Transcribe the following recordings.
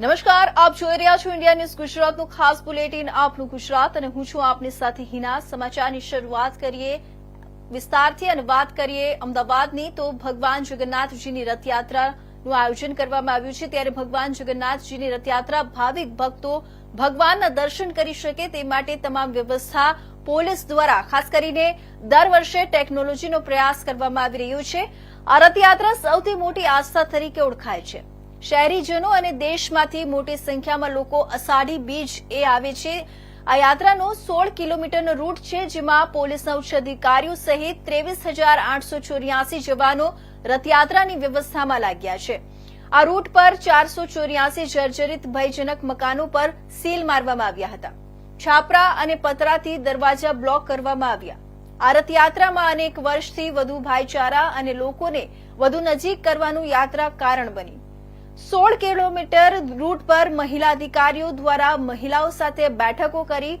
નમસ્કાર, આપ જોઈ રહ્યા છો ઇન્ડિયા ન્યૂઝ ગુજરાતનું ખાસ બુલેટિન, આપનું ગુજરાત અને હું છું આપની સાથે હિના. સમાચારની શરૂઆત કરીએ, વિસ્તારથી અને વાત કરીએ અમદાવાદની, તો ભગવાન જગન્નાથજીની રથયાત્રાનું આયોજન કરવામાં આવ્યું છે. ત્યારે ભગવાન જગન્નાથજીની રથયાત્રા ભાવિક ભક્તો ભગવાનના દર્શન કરી શકે તે માટે તમામ વ્યવસ્થા પોલીસ દ્વારા, ખાસ કરીને દર વર્ષે ટેકનોલોજીનો પ્રયાસ કરવામાં આવી રહ્યો છે. આ રથયાત્રા સૌથી મોટી આસ્થા તરીકે ઓળખાય છે. શહેરીજનો અને દેશમાંથી મોટી સંખ્યામાં લોકો અષાઢી બીજ એ આવે છે. આ યાત્રાનો સોળ કિલોમીટરનો રૂટ છે, જેમાં પોલીસના ઉચ્ચ અધિકારીઓ સહિત ત્રેવીસ હજાર આઠસો ચોર્યાસી જવાનો રથયાત્રાની વ્યવસ્થામાં લાગ્યા છે. આ રૂટ પર ચારસો ચોર્યાસી જર્જરિત ભયજનક મકાનો પર સીલ મારવામાં આવ્યા હતા. છાપરા અને પતરાથી દરવાજા બ્લોક કરવામાં આવ્યા. આ રથયાત્રામાં અનેક વર્ષથી વધુ ભાઈચારા અને લોકોને વધુ નજીક કરવાનું યાત્રા કારણ બની. સોળ કિલોમીટર રૂટ પર મહિલા અધિકારીઓ દ્વારા મહિલાઓ સાથે બેઠકો કરી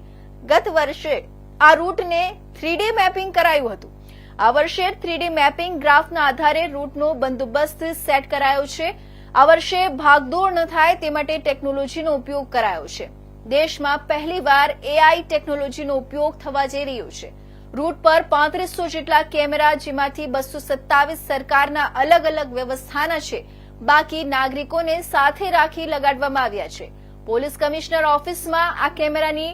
ગત વર્ષે આ રૂટને થ્રીડી મેપિંગ કરાયું હતું. આ વર્ષે થ્રીડી મેપિંગ ગ્રાફના આધારે રૂટનો બંદોબસ્ત સેટ કરાયો છે. આ વર્ષે ભાગદોડ ન થાય તે માટે ટેકનોલોજીનો ઉપયોગ કરાયો છે. દેશમાં પહેલીવાર એઆઈ ટેકનોલોજીનો ઉપયોગ થવા જઈ રહ્યો છે. રૂટ પર પાંત્રીસો જેટલા કેમેરા, જેમાંથી બસો સત્તાવીસ સરકારના અલગ અલગ વ્યવસ્થાના છે બાકી નાગરિકોને સાથે રાખી લગાડવામાં આવ્યા છે. પોલીસ કમિશનર ઓફિસમાં આ કેમેરાની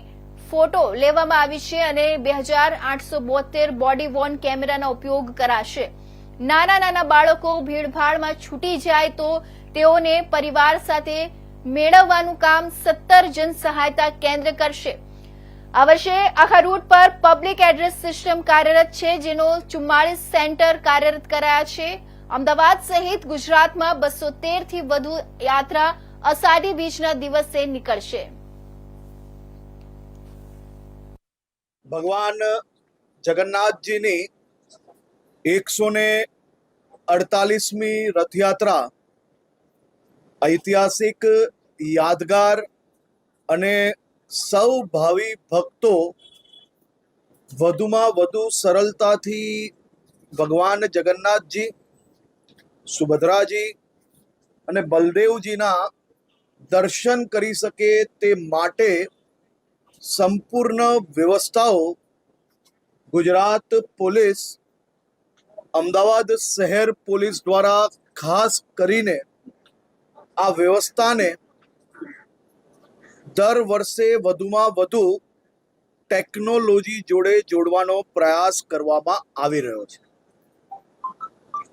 ફોટો લેવામાં આવી છે અને બે હજાર આઠસો બોતેર બોડી વોર્ન કેમેરાનો ઉપયોગ કરાશે. નાના નાના બાળકો ભીડભાડમાં છૂટી જાય તો તેઓને પરિવાર સાથે મેળવવાનું કામ સત્તર જન સહાયતા કેન્દ્ર કરશે. આ વર્ષે આખા રૂટ પર પબ્લિક એડ્રેસ સિસ્ટમ કાર્યરત છે, જેનો ચુમ્માળીસ સેન્ટર કાર્યરત કરાયા છે. અમદાવાદ સહિત ગુજરાતમાં બસો થી વધુ યાત્રા અષાઢી બીજના દિવસે નીકળશે. ભગવાન જગન્નાથજીની એકસો ને અડતાલીસમી રથયાત્રા ઐતિહાસિક યાદગાર અને સૌ ભાવિ ભક્તો વધુમાં વધુ સરળતાથી ભગવાન જગન્નાથજી સુભદ્રાજી અને બલદેવજીના દર્શન કરી શકે તે માટે સંપૂર્ણ વ્યવસ્થાઓ ગુજરાત પોલીસ, અમદાવાદ શહેર પોલીસ દ્વારા ખાસ કરીને આ વ્યવસ્થાને દર વર્ષે વધુમાં વધુ ટેકનોલોજી જોડે જોડવાનો પ્રયાસ કરવામાં આવી રહ્યો છે.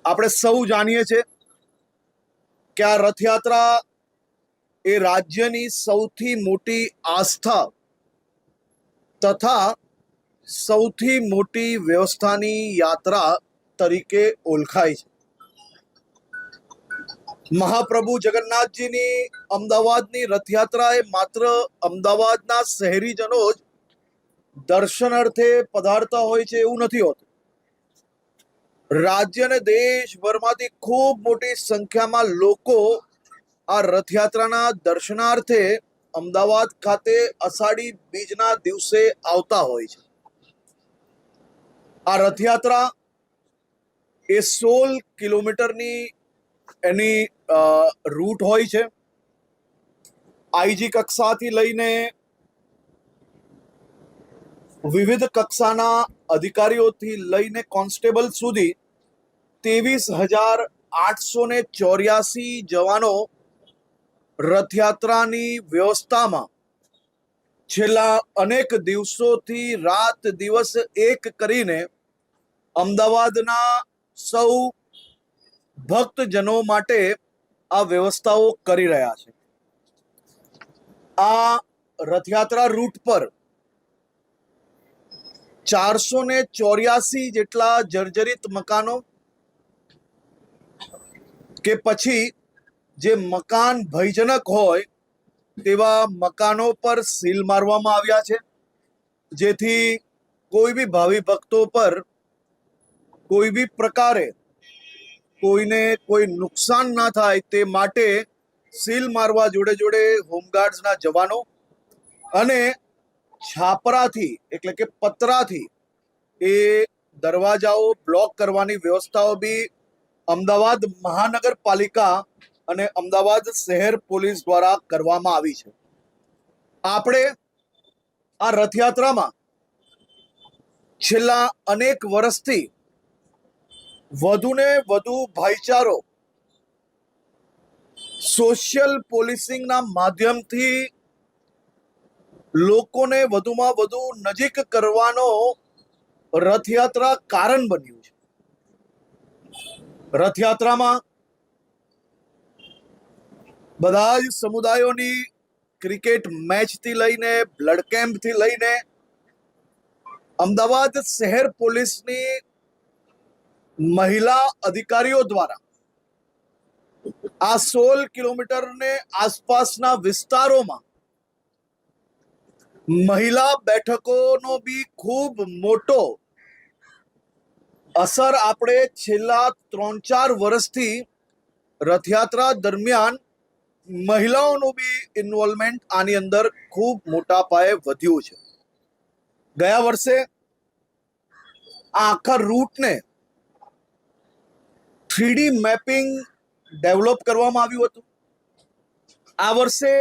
આપણે સૌ જાણીએ છીએ કે આ રથયાત્રા એ રાજ્યની સૌથી મોટી આસ્થા તથા સૌથી મોટી વ્યવસ્થાની યાત્રા તરીકે ઓળખાય છે. મહાપ્રભુ જગન્નાથજીની અમદાવાદની રથયાત્રા એ માત્ર અમદાવાદના શહેરીજનો જ દર્શનાર્થે પધારતા હોય છે એવું નથી હોતું. રાજ્ય અને દેશભરમાંથી ખૂબ મોટી સંખ્યામાં લોકો આ રથયાત્રાના દર્શનાર્થે અમદાવાદ ખાતે અષાઢી બીજના દિવસે આવતા હોય છે. આ રથયાત્રા એ સોળ કિલોમીટરની એની રૂટ હોય છે. આઈજી કક્ષાથી લઈને વિવિધ કક્ષાના અધિકારીઓથી લઈને કોન્સ્ટેબલ સુધી ત્રેવીસ હજાર આઠસો ને ચોર્યાસી જવાનો રથયાત્રાની વ્યવસ્થામાં છેલ્લા અનેક દિવસોથી રાત દિવસ એક કરીને અમદાવાદના સૌ ભક્તજનો માટે આ વ્યવસ્થાઓ કરી રહ્યા છે. આ રથયાત્રા રૂટ પર ચારસો ને ચોર્યાસી જેટલા જર્જરિત મકાનો કે પછી જે મકાન ભયજનક હોય તેવા મકાનો પર સીલ મારવામાં આવ્યા છે. જેથી કોઈ બી ભાવિ ભક્તો પર કોઈ બી પ્રકારે કોઈને કોઈ નુકસાન ના થાય તે માટે સીલ મારવા જોડે જોડે હોમગાર્ડ્સના જવાનો અને છાપરાથી, એટલે કે પતરાથી, એ દરવાજાઓ બ્લોક કરવાની વ્યવસ્થાઓ બી અમદાવાદ મહાનગરપાલિકા અને અમદાવાદ શહેર પોલીસ દ્વારા કરવામાં આવી છે. આપણે આ રથયાત્રામાં છેલ્લા અનેક વર્ષથી વધુને વધુ ભાઈચારો સોશિયલ પોલીસિંગના માધ્યમથી લોકોને વધુમાં વધુ નજીક કરવાનો રથયાત્રા કારણ બન્યું છે. રથયાત્રામાં બધા જ સમુદાયોની ક્રિકેટ મેચથી લઈને બ્લડ કેમ્પથી લઈને અમદાવાદ શહેર પોલીસની મહિલા અધિકારીઓ દ્વારા આ સોળ કિલોમીટરને આસપાસના વિસ્તારોમાં મહિલા બેઠકોનો બી ખૂબ મોટો અસર આપણે છેલ્લા ત્રણ ચાર વર્ષથી રથયાત્રા દરમિયાન મહિલાઓનું બી ઇન્વોલ્વમેન્ટ આની અંદર ખૂબ મોટા પાયે વધ્યું છે. ગયા વર્ષે આ આખા રૂટને થ્રીડી મેપિંગ ડેવલપ કરવામાં આવ્યું હતું. આ વર્ષે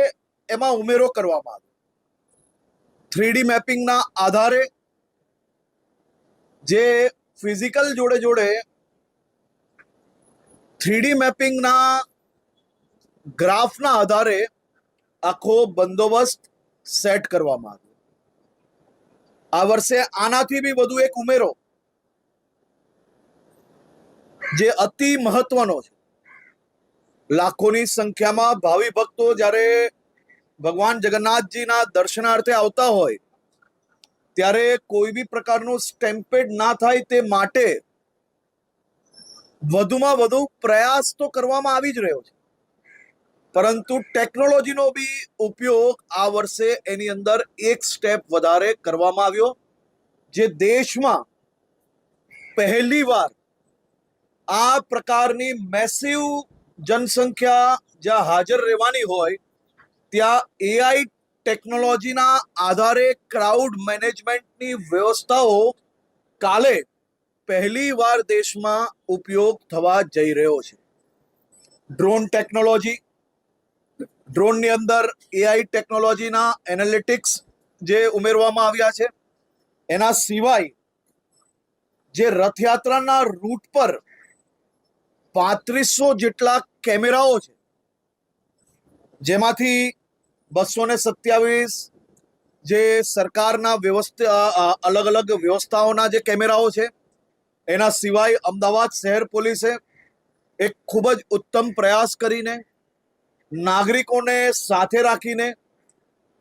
એમાં ઉમેરો કરવામાં આવ્યો. થ્રીડી મેપિંગના આધારે જે ફિઝિકલ જોડે જોડે થ્રીડી મેપિંગના ગ્રાફના આધારે આખો બંદોબસ્ત સેટ કરવામાં આવ્યો. આ વર્ષે આનાથી બી વધુ એક ઉમેરો જે અતિ મહત્વનો છે. લાખોની સંખ્યામાં ભાવિ ભક્તો જ્યારે ભગવાન જગન્નાથજીના દર્શનાર્થે આવતા હોય, ત્યારે કોઈ બી પ્રકારનું સ્ટેમ્પેડ ના થાય તે માટે વધુમાં વધુ પ્રયાસ તો કરવામાં આવી જ રહ્યો છે. પરંતુ ટેકનોલોજીનો બી ઉપયોગ આ વર્ષે એની અંદર એક સ્ટેપ વધારે કરવામાં આવ્યો, જે દેશમાં પહેલીવાર આ પ્રકારની મેસિવ જનસંખ્યા જ્યાં હાજર રહેવાની હોય ત્યાં એઆઈ ટેકનોલોજીના આધારે ક્રાઉડ મેનેજમેન્ટની વ્યવસ્થાઓ કાલે પહેલી વાર દેશમાં ઉપયોગ થવા જઈ રહ્યો છે. ડ્રોન ટેકનોલોજી ડ્રોનની અંદર એઆઈ ટેકનોલોજીના એનાલિટિક્સ જે ઉમેરવામાં આવ્યા છે. એના સિવાય જે રથયાત્રાના રૂટ પર પાંત્રીસો જેટલા કેમેરાઓ છે, જેમાંથી બસો ને સત્યાવીસ. જે સરકારના વ્યવસ્થા અલગ અલગ વ્યવસ્થાઓના જે કેમેરાઓ છે, એના સિવાય અમદાવાદ શહેર પોલીસે એક ખૂબ જ ઉત્તમ પ્રયાસ કરીને નાગરિકોને સાથે રાખીને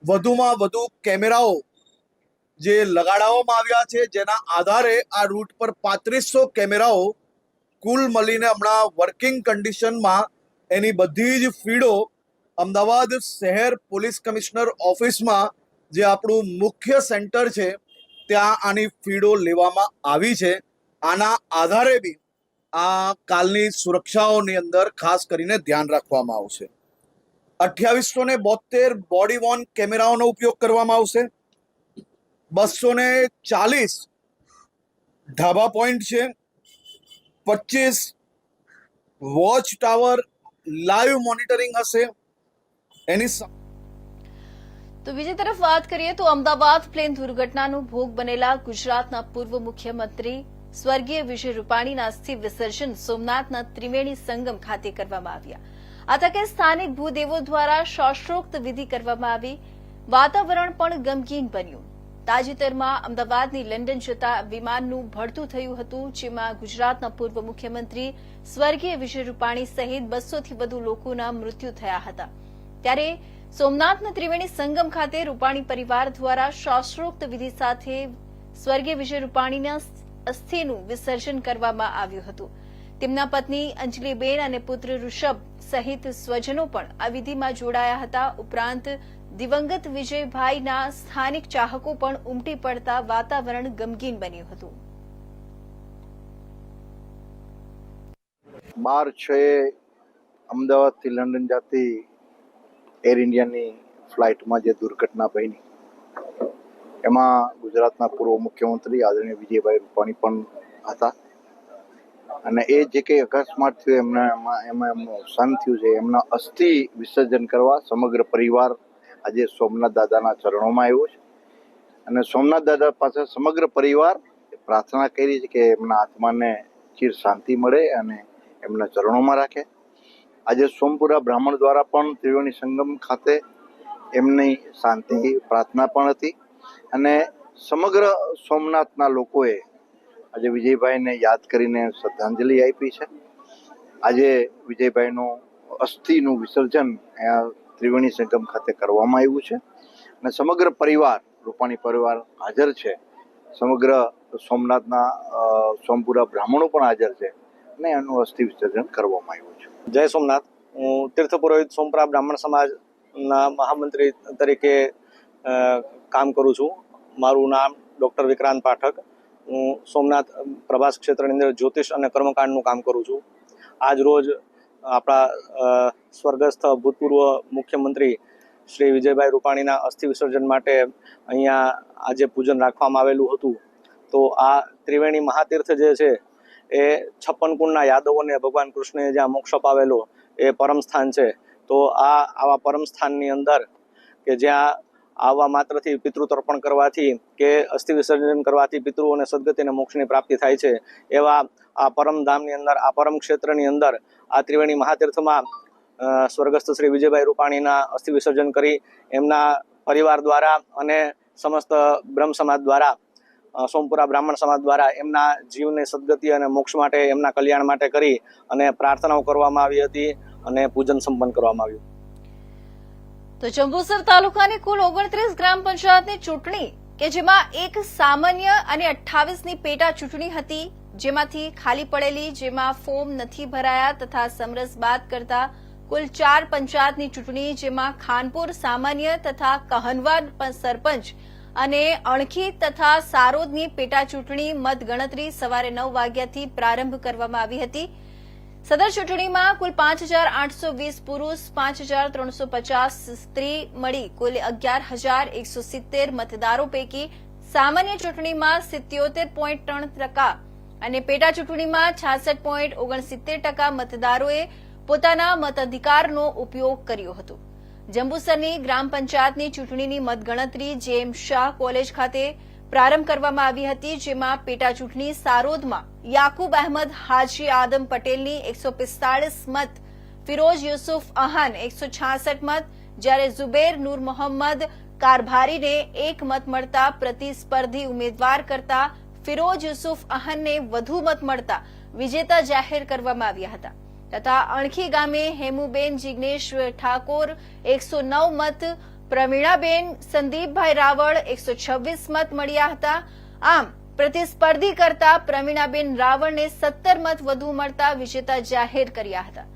વધુમાં વધુ કેમેરાઓ જે લગાડવામાં આવ્યા છે, જેના આધારે આ રૂટ પર પાંત્રીસો કેમેરાઓ કુલ મળીને હમણાં વર્કિંગ કન્ડિશનમાં એની બધી જ ફીડો અમદાવાદ શહેર પોલીસ કમિશનર ઓફિસમાં જે આપણું મુખ્ય સેન્ટર છે, ત્યાં આની ફીડો લેવામાં આવી છે. આના આધારે બી આ કાલની સુરક્ષાઓની અંદર ખાસ કરીને ધ્યાન રાખવામાં આવશે. અઠ્યાવીસો ને બોતેર બોડી વોર્ન કેમેરાઓનો ઉપયોગ કરવામાં આવશે. બસો ને ચાલીસ ધાબા પોઈન્ટ છે. પચીસ વોચ ટાવર લાઈવ મોનિટરિંગ હશે. એની તો બીજી તરફ વાત કરીએ તો અમદાવાદ પ્લેન દુર્ઘટનાનો ભોગ બનેલા ગુજરાતના પૂર્વ મુખ્યમંત્રી સ્વર્ગીય વિજય રૂપાણીના અસ્થિ વિસર્જન સોમનાથના ત્રિવેણી સંગમ ખાતે કરવામાં આવ્યા. આ સ્થાનિક ભૂદેવો દ્વારા શાસ્ત્રોક્ત વિધિ કરવામાં આવી. વાતાવરણ પણ ગમગીન બન્યું. તાજેતરમાં અમદાવાદની લંડન જતા વિમાનનું ભડતું થયું હતું, જેમાં ગુજરાતના પૂર્વ મુખ્યમંત્રી સ્વર્ગીય વિજય રૂપાણી સહિત બસોથી વધુ લોકોના મૃત્યુ થયા હતા. ત્યારે સોમનાથના ત્રિવેણી સંગમ ખાતે રૂપાણી પરિવાર દ્વારા શાસ્ત્રોક્ત વિધિ સાથે સ્વર્ગીય વિજય રૂપાણીના અસ્થિનું વિસર્જન કરવામાં આવ્યું હતું. તેમના પત્ની અંજલિબેન અને પુત્ર ઋષભ સહિત સ્વજનો પણ આ વિધિમાં જોડાયા હતા. ઉપરાંત દિવંગત વિજયભાઈના સ્થાનિક ચાહકો પણ ઉમટી પડતા વાતાવરણ ગમગીન બન્યું હતું. બાર છ અમદાવાદથી લંડન જતી એર ઇન્ડિયાની ફ્લાઇટમાં જે દુર્ઘટના બની, એમાં ગુજરાતના પૂર્વ મુખ્યમંત્રી આદરણીય વિજયભાઈ રૂપાણી પણ હતા. અને એ જે કંઈ અકસ્માત થયો, એમના એમાં એમાં એમનું અવસાન થયું છે. એમના અસ્થિ વિસર્જન કરવા સમગ્ર પરિવાર આજે સોમનાથ દાદાના ચરણોમાં આવ્યો છે. અને સોમનાથ દાદા પાસે સમગ્ર પરિવાર પ્રાર્થના કરી છે કે એમના આત્માને ચીર શાંતિ મળે અને એમના ચરણોમાં રાખે. આજે સોમપુરા બ્રાહ્મણ દ્વારા પણ ત્રિવેણી સંગમ ખાતે એમની શાંતિ પ્રાર્થના પણ હતી અને સમગ્ર સોમનાથના લોકોએ આજે વિજયભાઈને યાદ કરીને શ્રદ્ધાંજલિ આપી છે. આજે વિજયભાઈનું અસ્થિનું વિસર્જન ત્રિવેણી સંગમ ખાતે કરવામાં આવ્યું છે અને સમગ્ર પરિવાર, રૂપાણી પરિવાર હાજર છે. સમગ્ર સોમનાથના સોમપુરા બ્રાહ્મણો પણ હાજર છે અને એનું અસ્થિ વિસર્જન કરવામાં આવ્યું છે. જય સોમનાથ. હું તીર્થ પુરોહિત સોમપરા બ્રાહ્મણ સમાજના મહામંત્રી તરીકે કામ કરું છું. મારું નામ ડૉક્ટર વિક્રાંત પાઠક. હું સોમનાથ પ્રભાસ ક્ષેત્રની અંદર જ્યોતિષ અને કર્મકાંડનું કામ કરું છું. આજ રોજ આપણા સ્વર્ગસ્થ ભૂતપૂર્વ મુખ્યમંત્રી શ્રી વિજયભાઈ રૂપાણીના અસ્થિ વિસર્જન માટે અહીંયા આજે પૂજન રાખવામાં આવેલું હતું. તો આ ત્રિવેણી મહાતીર્થ જે છે એ છપ્પન કુંડના યાદવોને ભગવાન કૃષ્ણએ જ્યાં મોક્ષ અપાવેલો એ પરમ સ્થાન છે. તો આ આવા પરમ સ્થાનની અંદર કે જ્યાં આવવા માત્રથી પિતૃ તર્પણ કરવાથી કે અસ્થિ વિસર્જન કરવાથી પિતૃ અને સદગતિને મોક્ષની પ્રાપ્તિ થાય છે. એવા આ પરમ ધામની અંદર, આ પરમ ક્ષેત્રની અંદર આ ત્રિવેણી મહાતીર્થમાં સ્વર્ગસ્થ શ્રી વિજયભાઈ રૂપાણીના અસ્થિ વિસર્જન કરી એમના પરિવાર દ્વારા અને સમસ્ત બ્રહ્મ સમાજ દ્વારા સોમપુરા બ્રાહ્મણ સમાજ દ્વારા એમના જીવની સદગતિ અને મોક્ષ માટે, એમના કલ્યાણ માટે કરી અને પ્રાર્થનાઓ કરવામાં આવી હતી અને પૂજન સંપન્ન કરવામાં આવ્યું. તો જંબુસર તાલુકાની કુલ ઓગણત્રીસ ગ્રામ પંચાયતની ચૂંટણી, કે જેમાં એક સામાન્ય અને અઠ્ઠાવીસની પેટા ચૂંટણી હતી, જેમાંથી ખાલી પડેલી, જેમાં ફોર્મ નથી ભરાયા તથા સમરસ બાદ કરતા કુલ ચાર પંચાયતની ચૂંટણી, જેમાં ખાનપુર સામાન્ય તથા કહનવાડ સરપંચ અને અણખી તથા સારોદની પેટા ચૂંટણી મતગણતરી સવારે નવ વાગ્યાથી પ્રારંભ કરવામાં આવી હતી. સદર ચૂંટણીમાં કુલ પાંચ હજાર આઠસો વીસ પુરુષ, પાંચ હજાર ત્રણસો પચાસ સ્ત્રી મળી કુલ અગિયાર હજાર એકસો સિત્તેર મતદારો પૈકી સામાન્ય ચૂંટણીમાં સિત્યોતેર પોઈન્ટ ત્રણ ટકા અને પેટા ચૂંટણીમાં છાસઠ પોઈન્ટ ઓગણસિત્તેર ટકા મતદારોએ પોતાના મતાધિકારનો ઉપયોગ કર્યો હતો. જંબુસરની ગ્રામ પંચાયતની ચૂંટણીની મતગણતરી જેમ શાહ કોલેજ ખાતે પ્રારંભ કરવામાં આવી હતી, જેમાં પેટા ચૂંટણી સારોદમાં યાકુબ અહેમદ, હાજી આદમ પટેલની એકસો મત ફિરોજ યુસુફ અહાન એકસો મત, જ્યારે ઝુબેર નૂર મોહમ્મદ કારભારીને એક મત મળતા પ્રતિસ્પર્ધી ઉમેદવાર કરતા ફિરોજ યુસુફ અહાનને વધુ મત મળતા વિજેતા જાહેર કરવામાં આવ્યા હતા. તથા અણખી ગામે હેમુબેન જિજ્ઞેશ ઠાકોર એકસો નવ મત, પ્રવીણાબેન, સંદીપભાઈ રાવળ એકસો છવ્વીસ મત મળ્યા હતા. આમ, પ્રતિસ્પર્ધી કરતા પ્રવીણાબેન રાવળને સત્તર મત વધુ મળતા વિજેતા જાહેર કર્યા હતા.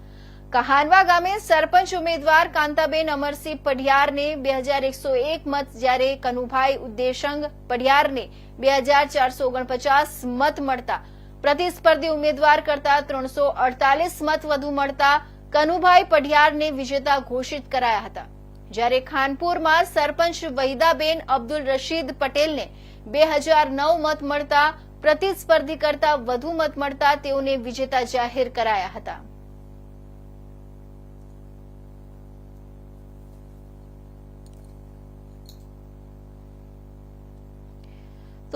કહાનવા ગામે સરપંચ ઉમેદવાર કાંતાબેન અમરસિંહ પઢિયારને બે હજાર એકસો એક મત જ્યારે કનુભાઈ ઉદ્દેશંગ પઢિયારને બે હજાર ચારસો ઓગણપચાસ મત મળતા પ્રતિસ્પર્ધી ઉમેદવાર કરતા ત્રણસો અડતાલીસ મત વધુ મળતા કનુભાઈ પઢિયારને વિજેતા ઘોષિત કરાયા હતા. જ્યારે ખાનપુરમાં સરપંચ વહીદાબેન અબ્દુલ રશીદ પટેલને બે હજાર નવ મત મળતા પ્રતિસ્પર્ધી કરતા વધુ મત મળતા તેઓને વિજેતા જાહેર કરાયા હતા.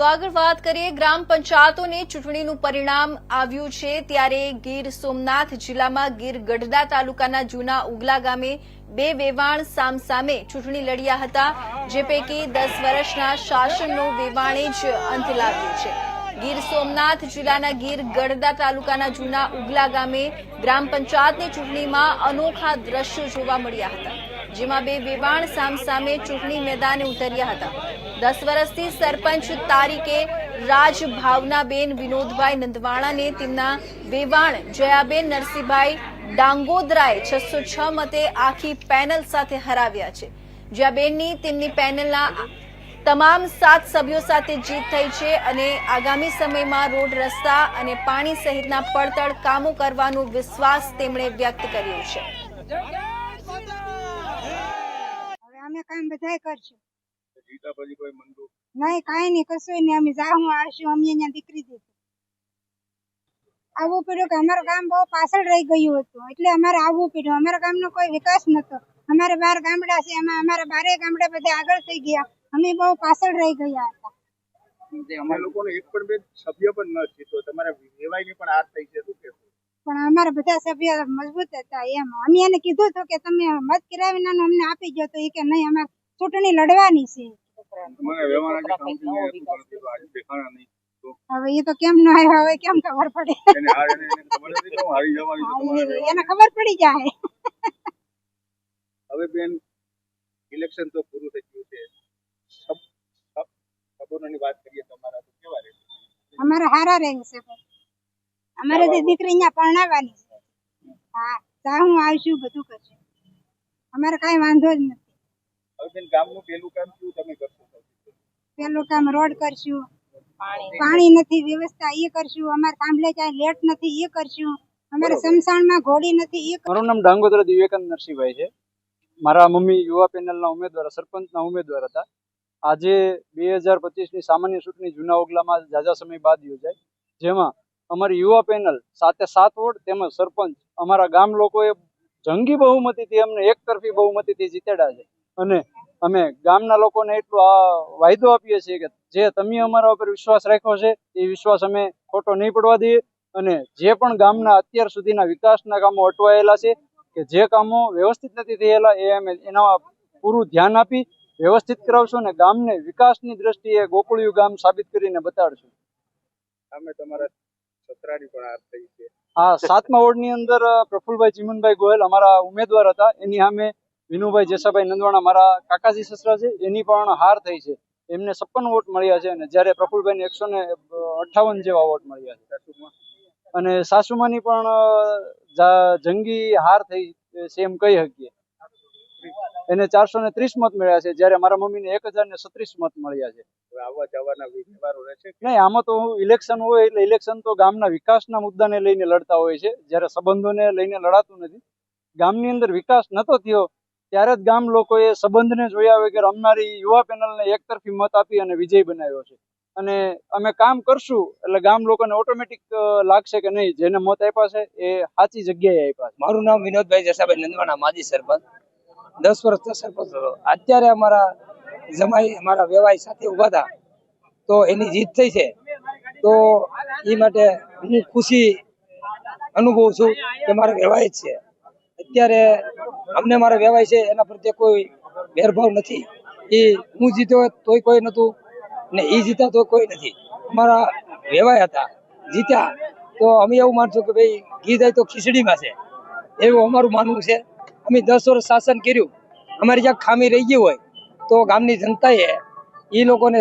તો આગળ વાત કરીએ, ગ્રામ પંચાયતોની ચૂંટણીનું પરિણામ આવ્યું છે ત્યારે ગીર સોમનાથ જિલ્લામાં ગીર ગઢડા તાલુકાના જૂના ઉગલા ગામે બે વેવાણ સામસામે ચૂંટણી લડ્યા હતા, જે પૈકી દસ વર્ષના શાસનનો વેવાણે જ અંત લાવ્યો છે. ગીર સોમનાથ જિલ્લાના ગીર ગઢડા તાલુકાના જૂના ઉગલા ગામે ગ્રામ પંચાયતની ચૂંટણીમાં અનોખા દ્રશ્યો જોવા મળ્યા હતા. જેમાં બે વેવાણ સામસામે ચૂંટણી મેદાને ઉતર્યા હતા. દસ વર્ષથી સરપંચ તારીકે રાજ ભાવનાબેન વિનોદભાઈ નંદવાણાને તેમના વેવાણ જયાબેન નરસિંહભાઈ ડાંગોદરાએ છસો છ મતે આખી પેનલ સાથે હરાવ્યા છે. જયાબેનની તેમની પેનલના તમામ સાત સભ્યો સાથે જીત થઈ છે અને આગામી સમયમાં રોડ રસ્તા અને પાણી સહિતના પડતળ કામો કરવાનો વિશ્વાસ તેમણે વ્યક્ત કર્યો છે. હવે કામ બધાય કરશું. નહીં કાંઈ નહીં કશું નહીં અમે જાહું આવશું અમે અહીંયા દીકરી દીધું. આવવું પડ્યું કે અમારું ગામ બહુ પાછળ રહી ગયું હતું એટલે અમારે આવવું પડ્યું. અમારા ગામનો કોઈ વિકાસ નતો અમારે બાર ગામડા છે એમાં અમારા બારે ગામડા બધા આગળ થઈ ગયા. અમે બહુ પાછળ રહી ગયા હતા. અમે લોકોનો એક પણ બે સભ્ય પણ ન છે તો તમારા વેવાઈની પણ હાર થઈ છે શું પણ અમારા બધા સભ્ય મજબૂત હતા એમ. અમે એને કીધું હતું કે તમે મત કિરાવીનાનું અમને આપી દો તો એ કે નહીં અમારે ચૂંટણી લડવાની છે. હવે એ તો કેમ ન આવ્યા હવે કેમ ખબર પડે? એને ખબર પડી જાય. હવે બેન ઇલેક્શન તો પૂરું થઈ ગયું છે. સબ- વાત કરીએ તો અમારા તો કેવા રહેશે? અમારા હારા રહે છે ભાઈ. અમારે તો દીકરી અહીંયા પરણાવવાની છે. હા તા હું આવશું બધું કરશું. અમારે કાંઈ વાંધો જ નથી. હવે ગામનું પહેલું કામ શું તમે કરશો? પહેલું? કામ રોડ કરશું. પાણી. નથી વ્યવસ્થા એ કરશું. અમારે થાંભલે ક્યાંય લેટ નથી એ કરશું. અમારે સમસાણમાં ઘોડી નથી એ મારું નામ ડાંગોદરા દિવ્યકાંત નરસિંહભાઈ છે. મારા મમ્મી યુવા પેનલના ઉમેદવાર સરપંચના ઉમેદવાર હતા. આજે બે હજાર પચીસની સામાન્ય ચૂંટણી જૂના ઓગલામાં ઝાઝા સમય બાદ યોજાય જેમાં અમારી યુવા પેનલ સાથે સાત વોર્ડ તેમજ સરપંચ અમારા ગામ લોકોએ જંગી બહુમતીથી અમને એકતરફી બહુમતીથી જીતેડા છે. અને અમે ગામના લોકોને એટલો વાયદો આપીએ છીએ કે જે તમે અમારા ઉપર વિશ્વાસ રાખ્યો છે, એ વિશ્વાસ અમે ખોટો નહીં પડવા દઈએ. અને જે પણ ગામના અત્યાર સુધીના વિકાસના કામો અટવાયેલા છે કે જે કામો વ્યવસ્થિત નથી થયેલા, એ અમે એના પૂરું ધ્યાન આપી વ્યવસ્થિત કરાવશું અને ગામને વિકાસની દ્રષ્ટિએ ગોકુળિયું ગામ સાબિત કરીને બતાડશું. અમે તમારા સત્રાની પણ હાર થઈ છે. હા સાતમા વોર્ડની અંદર પ્રફુલભાઈ ચીમનભાઈ ગોયલ અમારા ઉમેદવાર હતા. એની સામે વિનુભાઈ જેસાભાઈ નંદવાણા મારા કાકાજી સસરા છે. એની પણ હાર થઈ છે. એમને છપ્પન વોટ મળ્યા છે અને જ્યારે પ્રફુલભાઈને એકસો ને અઠ્ઠાવન જેવા વોટ મળ્યા છે. સાસુમાં? અને સાસુમાની પણ જંગી હાર થઈ છે એમ કહી શકીએ. એને ચારસો ને ત્રીસ મત મળ્યા છે. જ્યારે મારા મમ્મીને એક હજાર ને છત્રીસ મત મળ્યા છે. હવે આવવા જવાના વ્યવહારો રહેશે? નહીં આમાં તો ઇલેક્શન હોય એટલે ઇલેક્શન તો ગામના વિકાસના મુદ્દાને લઈને લડતા હોય છે. જ્યારે સંબંધોને લઈને લડાતું નથી. ગામની અંદર વિકાસ નતો થયો ત્યારે જ ગામ લોકોએ સંબંધને જોયા વગર અમારી યુવા પેનલને એકતરફી મત આપી અને વિજય બનાવ્યો છે. અને અમે કામ કરશું એટલે ગામ લોકોને ઓટોમેટિક લાગશે કે નહીં જેને મત આપ્યા છે એ સાચી જગ્યાએ આપ્યા છે. મારું નામ વિનોદભાઈ જસાભાઈ નંદવાણા માજી સરપંચ. દસ વર્ષ સરપંચ હતો. અત્યારે અમારા જમાઈ અમારા વ્યવહાર સાથે ઊભા હતા. તો એની જીત થઈ છે. તો એ માટે હું ખુશી અનુભવું છું કે મારો વ્યવહાર છે. અત્યારે અમને મારા વ્યવહાર છે, એના પ્રત્યે કોઈ ભેરભાવ નથી. એ હું જીત્યો તોય કોઈ નતું ને એ જીતા તો કોઈ નથી. અમારા વ્યવહાર હતા, જીત્યા. તો અમે એવું માનશું કે ભાઈ ઘી જાય તો ખીચડીમાં છે. એવું અમારું માનવું છે. અમે દસ વર્ષ શાસન કર્યું. અમારી જ્યાં ખામી રહી ગઈ હોય તો ગામની જનતાએ એ લોકોને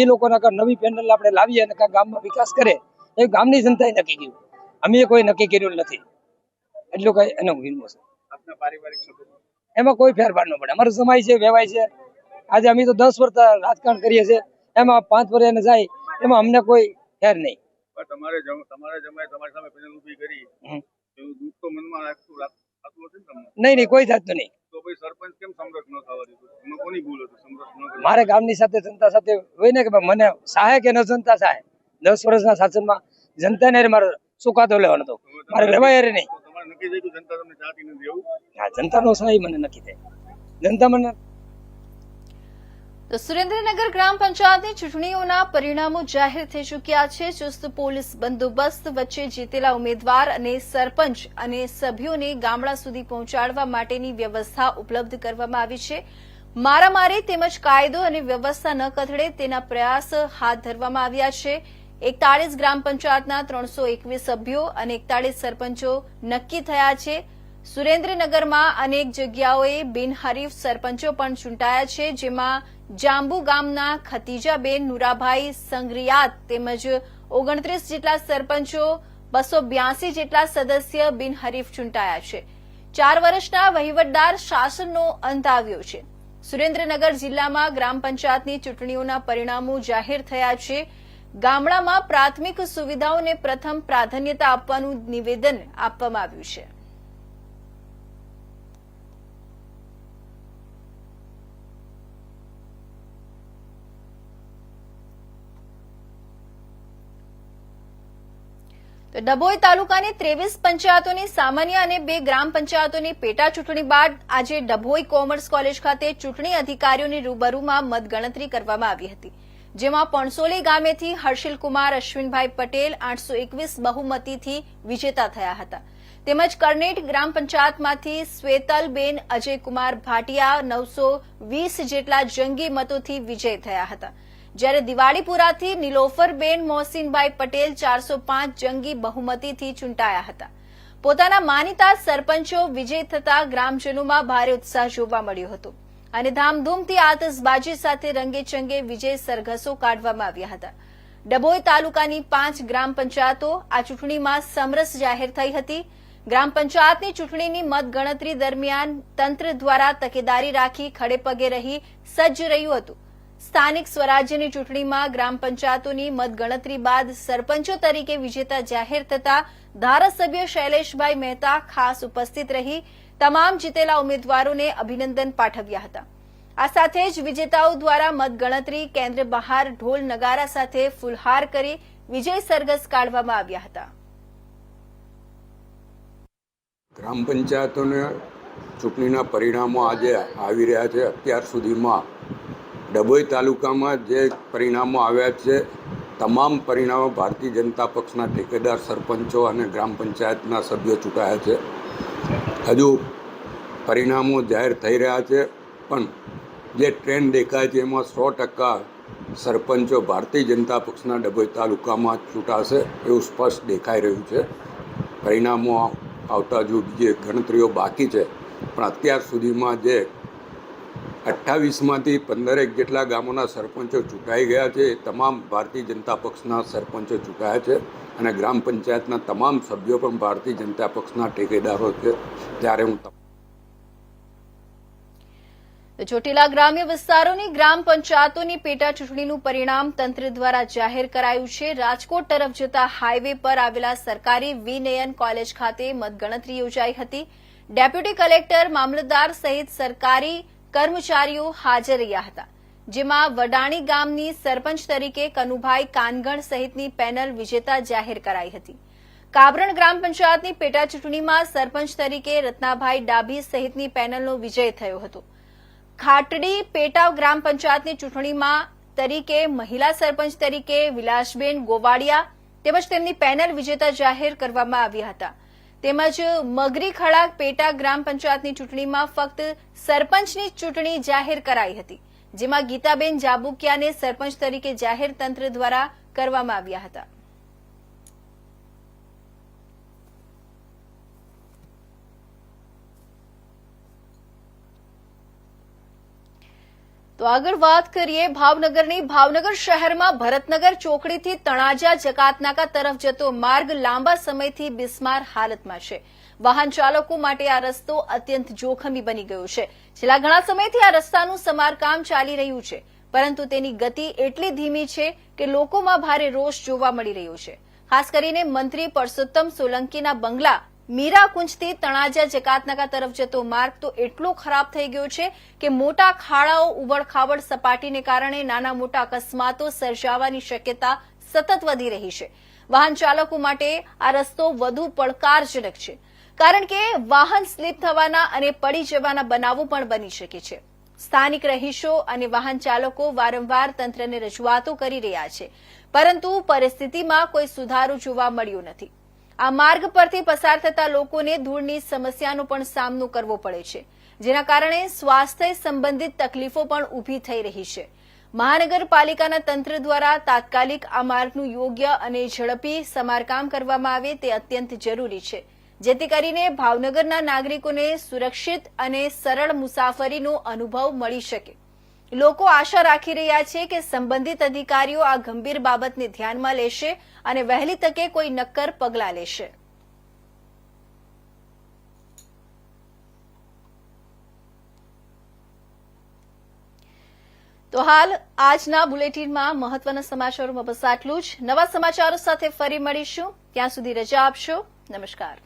એ લોકોને કાં નવી પેનલ આપણે લાવીએ અને કાં ગામમાં વિકાસ કરે એ ગામની જનતાએ નક્કી કર્યું. અમે કોઈ નક્કી કર્યું નથી. એટલું કઈ એનો વિનમો છે. એમાં કોઈ ફેરફાર ન પડે. અમારો સમાય છે વેવાય છે. આજે અમે તો દસ વર્ષ રાજકારણ કરીએ છીએ. એમાં પાંચ વર્ષ એને જાય એમાં અમને કોઈ ફેર નહીં. તમારે તમારે જમાય તમારી સામે પેનલ ઊભી કરી. એવું દુઃખ તો મનમાં રાખતું રાખ- હશે ને તમને? નહીં નહીં કોઈ જાતનું નહીં. તો ભાઈ સરપંચ કેમ સમરસ ન થવા દીધું? એમાં કોની ભૂલ હતી? સમરસ ન મારે ગામની સાથે જનતા સાથે હોય ને કે મને સહાય કે ન જનતા સહાય? દસ વર્ષના શાસનમાં જનતાને મારો સુકાતો લેવાનો હતો. મારે લેવાય રે નહીં. જનતા તમને ચાહતી નથી એવું? હા જનતાનો સહાય મને નક્કી થાય. જનતા મને તો સુરેન્દ્રનગર ગ્રામ પંચાયતની ચૂંટણીઓના પરિણામો જાહેર થઈ ચૂક્યા છે. ચુસ્ત પોલીસ બંદોબસ્ત વચ્ચે જીતેલા ઉમેદવાર અને સરપંચ અને સભ્યોને ગામડા સુધી પહોંચાડવા માટેની વ્યવસ્થા ઉપલબ્ધ કરવામાં આવી છે. મારામારી તેમજ કાયદો અને વ્યવસ્થા ન કથળે તેના પ્રયાસ હાથ ધરવામાં આવ્યા છે. એકતાળીસ ગ્રામ પંચાયતના ત્રણસો સભ્યો અને એકતાળીસ સરપંચો નક્કી થયા છે. સુરેન્દ્રનગરમાં અનેક જગ્યાઓએ બિનહરીફ સરપંચો પણ ચૂંટાયા છે, જેમાં જાંબુ ગામના ખતીજાબેન નુરાભાઈ સંગ્રિયાત તેમજ ઓગણત્રીસ જેટલા સરપંચો, બસો બ્યાસી જેટલા સદસ્ય બિનહરીફ ચૂંટાયા છે. ચાર વર્ષના વહીવટદાર શાસનનો અંત આવ્યો છે. સુરેન્દ્રનગર જિલ્લામાં ગ્રામ પંચાયતની ચૂંટણીઓના પરિણામો જાહેર થયા છે. ગામડામાં પ્રાથમિક સુવિધાઓને પ્રથમ પ્રાધાન્યતા આપવાનું નિવેદન આપવામાં આવ્યું છે. તો ડભોઈ તાલુકાની ત્રેવીસ પંચાયતોની સામાન્ય અને બે ગ્રામ પંચાયતોની પેટા ચૂંટણી બાદ આજે ડભોઈ કોમર્સ કોલેજ ખાતે ચૂંટણી અધિકારીઓની રૂબરૂમાં મતગણતરી કરવામાં આવી હતી, જેમાં પણસોલી ગામેથી હર્ષિલકુમાર, અશ્વિનભાઈ પટેલ આઠસો એકવીસ બહુમતીથી વિજેતા થયા હતા. તેમજ કરનેટ ગ્રામ પંચાયતમાંથી શ્વેતલબેન અજયકુમાર ભાટિયા નવસો વીસ જેટલા જંગી મતોથી વિજય થયા હતા. જ્યારે દિવાળીપુરાથી નિલોફરબેન મોહસીનભાઈ પટેલ ચારસો પાંચ જંગી બહુમતીથી ચૂંટાયા હતા. પોતાના માનીતા સરપંચો વિજય થતા ગ્રામજનોમાં ભારે ઉત્સાહ જોવા મળ્યો હતો અને ધામધૂમથી આતશબાજી સાથે રંગેચંગે વિજય સરઘસો કાઢવામાં આવ્યા હતા. ડભોઈ તાલુકાની પાંચ ગ્રામ પંચાયતો આ ચૂંટણીમાં સમરસ જાહેર થઈ હતી. ગ્રામ પંચાયતની ચૂંટણીની મતગણતરી દરમિયાન તંત્ર દ્વારા તકેદારી રાખી ખડેપગે રહી સજ્જ રહ્યું હતું. સ્થાનિક સ્વરાજ્યની ચૂંટણીમાં ગ્રામ પંચાયતોની મતગણતરી બાદ સરપંચો તરીકે વિજેતા જાહેર થતા ધારાસભ્ય શૈલેષભાઈ મહેતા ખાસ ઉપસ્થિત રહી તમામ જીતેલા ઉમેદવારોને અભિનંદન પાઠવ્યા હતા. આ સાથે જ વિજેતાઓ દ્વારા મતગણતરી, કેન્દ્ર બહાર, ઢોલ નગારા સાથે ફુલહાર કરી વિજય સરઘસ કાઢવામાં આવ્યા હતા. ગ્રામ પંચાયતોને ચૂંટણીના પરિણામો આજે આવી રહ્યા છે અત્યાર સુધીમાં. ડભોઈ તાલુકામાં જે પરિણામો આવ્યા છે, તમામ પરિણામો ભારતીય જનતા પક્ષના ઠેકેદાર, સરપંચો અને ગ્રામ પંચાયતના સભ્યો ચૂંટાયા છે. હજુ પરિણામો જાહેર થઈ રહ્યા છે, પણ જે ટ્રેન્ડ દેખાય છે એમાં સો ટકા સરપંચો ભારતીય જનતા પક્ષના ડભોઈ તાલુકામાં ચૂંટાશે એવું સ્પષ્ટ દેખાઈ રહ્યું છે. પરિણામો આવતા જો જે ગણતરીઓ બાકી છે, પણ અત્યાર સુધીમાં જે અઠ્ઠાવીસમાંથી પંદરેક જેટલા ગામોના સરપંચો ચૂંટાઈ ગયા છે, તમામ ભારતીય જનતા પક્ષના સરપંચો ચૂંટાયા છે અને ગ્રામ પંચાયતના તમામ સભ્યો પણ ભારતીય જનતા પક્ષના ઠેકેદારો છે. ત્યારે હું ચોટીલા ગ્રામ્ય વિસ્તારોની ગ્રામ પંચાયતોની પેટા ચૂંટણીનું પરિણામ તંત્ર દ્વારા જાહેર કરાયું છે. રાજકોટ તરફ જતા હાઈવે પર આવેલા સરકારી વિનયન કોલેજ ખાતે મતગણતરી યોજાઈ હતી. ડેપ્યુટી કલેક્ટર, મામલતદાર સહિત સરકારી કર્મચારીઓ હાજર રહ્યા હતા, જેમાં વડાણી ગામની સરપંચ તરીકે કનુભાઈ કાનગણ સહિતની પેનલ વિજેતા જાહેર કરાઈ હતી. કાબરણ ગ્રામ પંચાયતની પેટા ચૂંટણીમાં સરપંચ તરીકે રત્નાભાઈ ડાભી સહિતની પેનલનો વિજય થયો હતો. ખાટડી પેટા ગ્રામ પંચાયતની ચૂંટણીમાં તરીકે મહિલા સરપંચ તરીકે વિલાસબેન ગોવાડિયા તેમજ તેમની પેનલ વિજેતા જાહેર કરવામાં આવ્યા હતા. તેમજ મગરી ખડા પેટા ગ્રામ પંચાયતની ચૂંટણીમાં ફક્ત સરપંચની ચૂંટણી જાહેર કરાઈ હતી, જેમાં ગીતાબેન જાબુકિયાને સરપંચ તરીકે જાહેર તંત્ર દ્વારા કરવામાં આવ્યા હતા. તો આગળ વાત કરીએ ભાવનગરની. ભાવનગર શહેરમાં ભરતનગર ચોકડીથી તણાજા જકાતનાકા તરફ જતો માર્ગ લાંબા સમયથી બિસ્માર હાલતમાં છે. વાહન ચાલકો માટે આ રસ્તો અત્યંત જોખમી બની ગયો છે. છેલ્લા ઘણા સમયથી આ રસ્તાનું સમારકામ ચાલી રહ્યું છે. પરંતુ તેની ગતિ એટલી ધીમી છે કે લોકોમાં ભારે રોષ જોવા મળી રહ્યો છે. ખાસ કરીને મંત્રી પરસોત્તમ સોલંકીના બંગલા મીરાકુંજથી તણાજા જકાતનાકા તરફ જતો માર્ગ તો એટલો ખરાબ થઈ ગયો છે કે મોટા ખાડાઓ ઉબડખાબડ સપાટીને કારણે નાના મોટા અકસ્માતો સર્જાવાની શક્યતા સતત વધી રહી છે. વાહન ચાલકો માટે આ રસ્તો વધુ પડકારજનક છે. કારણ કે વાહન સ્લીપ થવાના અને પડી જવાના બનાવો પણ બની શકે છે. સ્થાનિક રહીશો અને વાહન ચાલકો વારંવાર તંત્રને રજૂઆતો કરી રહ્યા છે. પરંતુ પરિસ્થિતિમાં કોઈ સુધારો જોવા મળ્યો નથી. આ માર્ગ પરથી પસાર થતા લોકોને ધૂળની સમસ્યાનો પણ સામનો કરવો પડે છે, જેના કારણે સ્વાસ્થ્ય સંબંધિત તકલીફો પણ ઊભી થઈ રહી છે. મહાનગરપાલિકાના તંત્ર દ્વારા તાત્કાલિક આ માર્ગનું યોગ્ય અને ઝડપી સમારકામ કરવામાં આવે તે અત્યંત જરૂરી છે, જેથી કરીને ભાવનગરના નાગરિકોને સુરક્ષિત અને સરળ મુસાફરીનો અનુભવ મળી શકે. લોકો આશા રાખી રહ્યા છે કે સંબંધિત અધિકારીઓ આ ગંભીર બાબતને ધ્યાનમાં લેશે અને વહેલી તકે કોઈ નક્કર પગલાં લેશે. તો હાલ આજના બુલેટિનમાં મહત્વના સમાચારોમાં બસ આટલું જ. નવા સમાચારો સાથે ફરી મળીશું. ત્યાં સુધી રજા આપશો. નમસ્કાર.